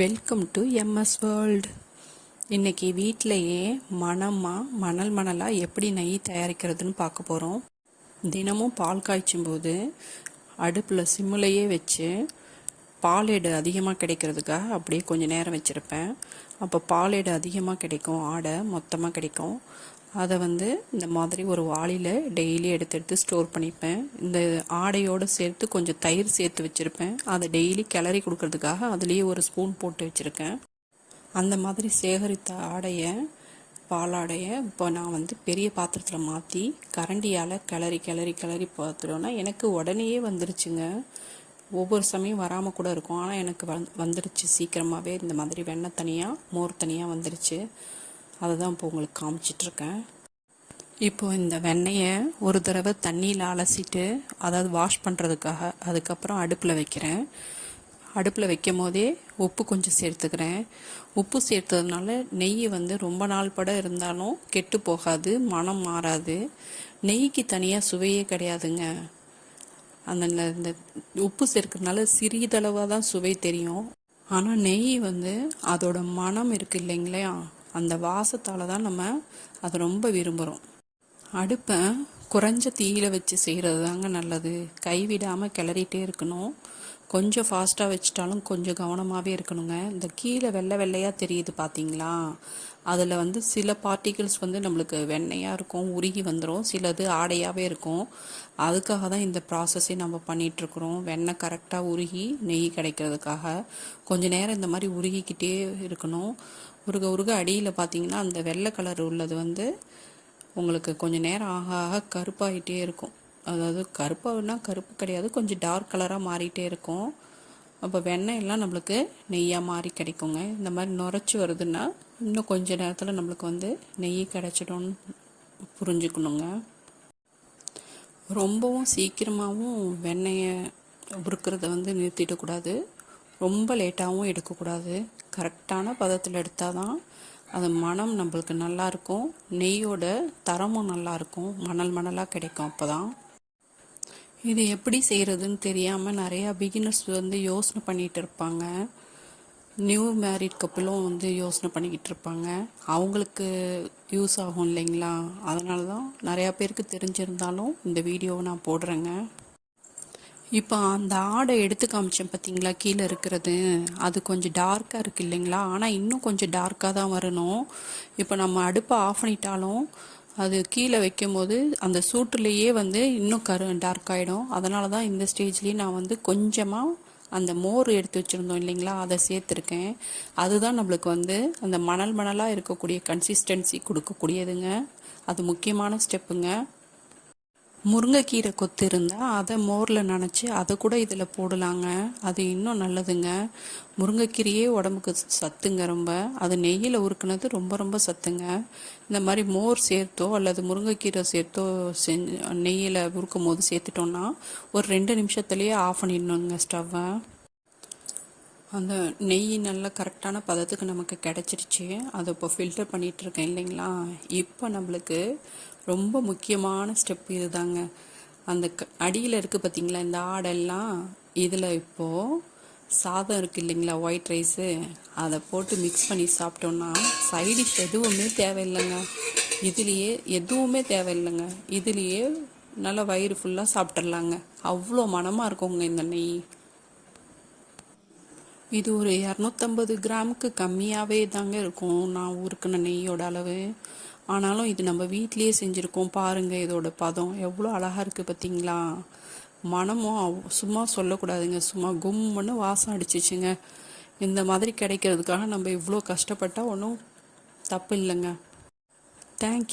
Welcome to MS world இன்னைக்கு வீட்டிலையே மணமாக மணல் மணலாக எப்படி நெய் தயாரிக்கிறதுன்னு பார்க்க போகிறோம் தினமும் பால் காய்ச்சும் போது அடுப்பில் சிம்முலையே வச்சு பாலேடு அதிகமாக கிடைக்கிறதுக்காக அப்படியே கொஞ்சம் நேரம் வச்சுருப்பேன். அப்போ பாலேடு அதிகமாக கிடைக்கும் ஆடை மொத்தமாக கிடைக்கும். அதை வந்து இந்த மாதிரி ஒரு வாளியில் டெய்லி எடுத்து எடுத்து ஸ்டோர் பண்ணிப்பேன். இந்த ஆடையோடு சேர்த்து கொஞ்சம் தயிர் சேர்த்து வச்சுருப்பேன். அதை டெய்லி கிளறி கொடுக்கறதுக்காக அதுலேயே ஒரு ஸ்பூன் போட்டு வச்சுருக்கேன். அந்த மாதிரி சேகரித்த ஆடையை பாலாடையை இப்போ நான் வந்து பெரிய பாத்திரத்தில் மாற்றி கரண்டியால் கிளறி கிளறி கிளறி பார்த்துட்டோன்னா எனக்கு உடனேயே வந்துருச்சுங்க. ஒவ்வொரு சமயம் வராமல் கூட இருக்கும். ஆனால் எனக்கு வந் வந்துடுச்சு சீக்கிரமாகவே இந்த மாதிரி வெண்ணெய் தனியாக மோர் தனியாக வந்துருச்சு. அதை தான் இப்போ உங்களுக்கு காமிச்சிட்ருக்கேன். இப்போ இந்த வெண்ணெயை ஒரு தடவை தண்ணியில் அலசிட்டு அதாவது வாஷ் பண்ணுறதுக்காக அதுக்கப்புறம் அடுப்பில் வைக்கிறேன். அடுப்பில் வைக்கும் போதே உப்பு கொஞ்சம் சேர்த்துக்கிறேன். உப்பு சேர்த்ததுனால நெய் வந்து ரொம்ப நாள் பட இருந்தாலும் கெட்டு போகாது மனம் மாறாது. நெய்க்கு தனியாக சுவையே கிடையாதுங்க. அந்த இந்த உப்பு சேர்க்கறதுனால சிறிதளவாக தான் சுவை தெரியும். ஆனால் நெய் வந்து அதோட மனம் இருக்கு இல்லைங்களா? அந்த வாசத்தால் தான் நம்ம அதை ரொம்ப விரும்புகிறோம் அடுப்பை குறைஞ்ச தீயில் வச்சு செய்கிறது தாங்க நல்லது கைவிடாமல் கிளறிட்டே இருக்கணும். கொஞ்சம் ஃபாஸ்ட்டாக வச்சிட்டாலும் கொஞ்சம் கவனமாகவே இருக்கணுங்க. இந்த கீழே வெள்ளை வெள்ளையாக தெரியுது பார்த்தீங்களா அதில் வந்து சில பார்ட்டிகிள்ஸ் வந்து நம்மளுக்கு வெண்ணையாக இருக்கும் உருகி வந்துடும் சிலது ஆடையாகவே இருக்கும். அதுக்காக தான் இந்த ப்ராசஸே நம்ம பண்ணிகிட்ருக்குறோம் வெண்ணெய் கரெக்டாக உருகி நெய் கிடைக்கிறதுக்காக. கொஞ்சம் நேரம் இந்த மாதிரி உருகிக்கிட்டே இருக்கணும். உருக உருக அடியில் பார்த்தீங்கன்னா அந்த வெள்ளை கலர் உள்ளது வந்து உங்களுக்கு கொஞ்சம் நேரம் ஆக ஆக கருப்பாகிட்டே இருக்கும். அதாவது கருப்பாகனா கருப்பு கிடையாது கொஞ்சம் டார்க் கலராக மாறிட்டே இருக்கும். அப்போ வெண்ணெய் எல்லாம் நம்மளுக்கு நெய்யாக மாறி கிடைக்குங்க. இந்த மாதிரி நுரைச்சி வருதுன்னா இன்னும் கொஞ்ச நேரத்தில் நம்மளுக்கு வந்து நெய் கிடச்சிடும்னு புரிஞ்சுக்கணுங்க. ரொம்பவும் சீக்கிரமாகவும் வெண்ணெயை உருக்கிறத வந்து நிறுத்திடக்கூடாது. ரொம்ப லேட்டாகவும் எடுக்கக்கூடாது. கரெக்டான பதத்தில் எடுத்தால் தான் அது மனம் நம்மளுக்கு நல்லாயிருக்கும் நெய்யோட தரமும் நல்லாயிருக்கும் மணல் மணலாக கிடைக்கும் அப்போ தான் இது எப்படி செய்கிறதுன்னு தெரியாமல் நிறையா பிகினர்ஸ் வந்து யோசனை பண்ணிகிட்டு இருப்பாங்க. நியூ மேரிட் கப்பிளும் வந்து யோசனை பண்ணிக்கிட்டு இருப்பாங்க. அவங்களுக்கு யூஸ் ஆகும் இல்லைங்களா? அதனால தான் நிறையா பேருக்கு தெரிஞ்சிருந்தாலும் இந்த வீடியோவை நான் போடுறேங்க. இப்போ அந்த ஆடை எடுத்து காமிச்சேன் பார்த்தீங்களா கீழே இருக்கிறது. அது கொஞ்சம் டார்க்காக இருக்குது இல்லைங்களா? ஆனால் இன்னும் கொஞ்சம் டார்க்காக தான் வரணும். இப்போ நம்ம அடுப்பை ஆஃப் பண்ணிட்டாலும் அது கீழே வைக்கும் போது அந்த சூட்டுலேயே வந்து இன்னும் கரு டார்க் ஆகிடும் அதனால தான் இந்த ஸ்டேஜ்லேயே நான் வந்து கொஞ்சமாக அந்த மோர் எடுத்து வச்சுருந்தோம் இல்லைங்களா? அதை சேர்த்துருக்கேன். அதுதான் நம்மளுக்கு வந்து அந்த மணல் மணலாக இருக்கக்கூடிய கன்சிஸ்டன்சி கொடுக்கக்கூடியதுங்க. அது முக்கியமான ஸ்டெப்புங்க முருங்கைக்கீரை கொத்து இருந்தால் அதை மோரில் நினச்சி அதை கூட இதில் போடலாங்க. அது இன்னும் நல்லதுங்க. முருங்கைக்கீரையே உடம்புக்கு சத்துங்க ரொம்ப. அது நெய்யில் உருக்குனது ரொம்ப ரொம்ப சத்துங்க. இந்த மாதிரி மோர் சேர்த்தோ அல்லது முருங்கைக்கீரை சேர்த்தோ செஞ்சு நெய்யில் உருக்கும் போது சேர்த்துட்டோன்னா ஒரு ரெண்டு நிமிஷத்துலேயே ஆஃப் பண்ணிடணுங்க ஸ்டவ்வை. அந்த நெய் நல்லா கரெக்டான பதத்துக்கு நமக்கு கிடச்சிருச்சு. அதை இப்போ ஃபில்டர் பண்ணிகிட்ருக்கேன் இல்லைங்களா? இப்போ நம்மளுக்கு ரொம்ப முக்கியமான ஸ்டெப் இதுதாங்க. அந்த க அடியில் இருக்குது பார்த்தீங்களா இந்த ஆடெல்லாம்? இதில் இப்போது சாதம் இருக்குது இல்லைங்களா ஒயிட் ரைஸு அதை போட்டு மிக்ஸ் பண்ணி சாப்பிட்டோன்னா சைடிஷ் எதுவுமே தேவையில்லைங்க. இதுலேயே எதுவுமே தேவையில்லைங்க. இதுலேயே நல்லா வயிறு ஃபுல்லாக சாப்பிட்றலாங்க அவ்வளோ மனமாக இருக்குங்க இந்த நெய். இது ஒரு இரநூத்தம்பது கிராமுக்கு கம்மியாகவே தாங்க இருக்கும். நான் ஊருக்குன நெய்யோட அளவு. ஆனாலும் இது நம்ம வீட்லேயே செஞ்சுருக்கோம். பாருங்கள் இதோட பதம். எவ்வளோ அழகாக இருக்குது பார்த்தீங்களா மனமும் சும்மா சொல்லக்கூடாதுங்க. சும்மா கும்முன்னு வாசம் அடிச்சிச்சுங்க. இந்த மாதிரி கிடைக்கிறதுக்காக நம்ம இவ்வளோ கஷ்டப்பட்டால் ஒன்றும் தப்பு இல்லைங்க. தேங்க்யூ